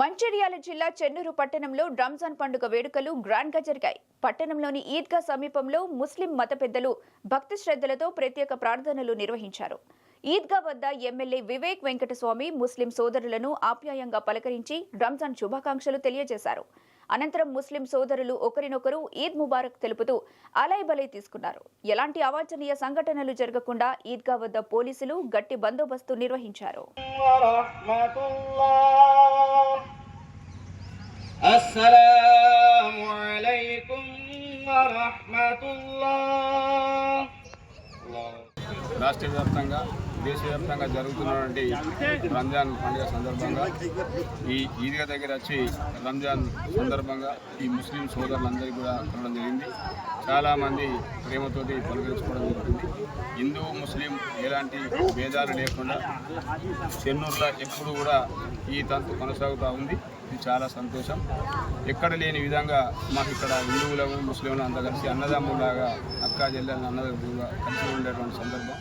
మంచిర్యాల జిల్లా చెన్నూరు పట్టణంలో రంజాన్ పండుగ వేడుకలు గ్రాండ్గా జరిగాయి. పట్టణంలోని ఈద్గా సమీపంలో ముస్లిం మత పెద్దలు భక్తి శ్రద్ధలతో ప్రత్యేక ప్రార్థనలు నిర్వహించారు. ఈద్గా వద్ద ఎమ్మెల్యే వివేక్ వెంకటస్వామి ముస్లిం సోదరులను ఆప్యాయంగా పలకరించి రంజాన్ శుభాకాంక్షలు తెలియజేశారు. అనంతరం ముస్లిం సోదరులు ఒకరినొకరు ఈద్ ముబారక్ తెలుపుతూ అలై బలై తీసుకున్నారు. ఎలాంటి అవాంఛనీయ సంఘటనలు జరగకుండా ఈద్గా వద్ద పోలీసులు గట్టి బందోబస్తు నిర్వహించారు. రాష్ట్ర వ్యాప్తంగా దేశవ్యాప్తంగా జరుగుతున్నటువంటి రంజాన్ పండుగ సందర్భంగా ఈ ఈద్గా దగ్గర వచ్చి రంజాన్ సందర్భంగా ఈ ముస్లిం సోదరులందరికీ కూడా కలవడం జరిగింది. చాలామంది ప్రేమతోటి పలకరించుకోవడం జరుగుతుంది. హిందూ ముస్లిం ఎలాంటి భేదాలు లేకుండా చెన్నూరులో ఎప్పుడు కూడా ఈ తంతు కొనసాగుతూ ఉంది. ఇది చాలా సంతోషం. ఎక్కడ లేని విధంగా మాకు ఇక్కడ హిందువులము ముస్లింలు అంతా కలిసి అన్నదమ్ములాగా అక్క చెల్లెలు అన్నదమ్ములుగా కలిసి ఉండేటువంటి సందర్భం.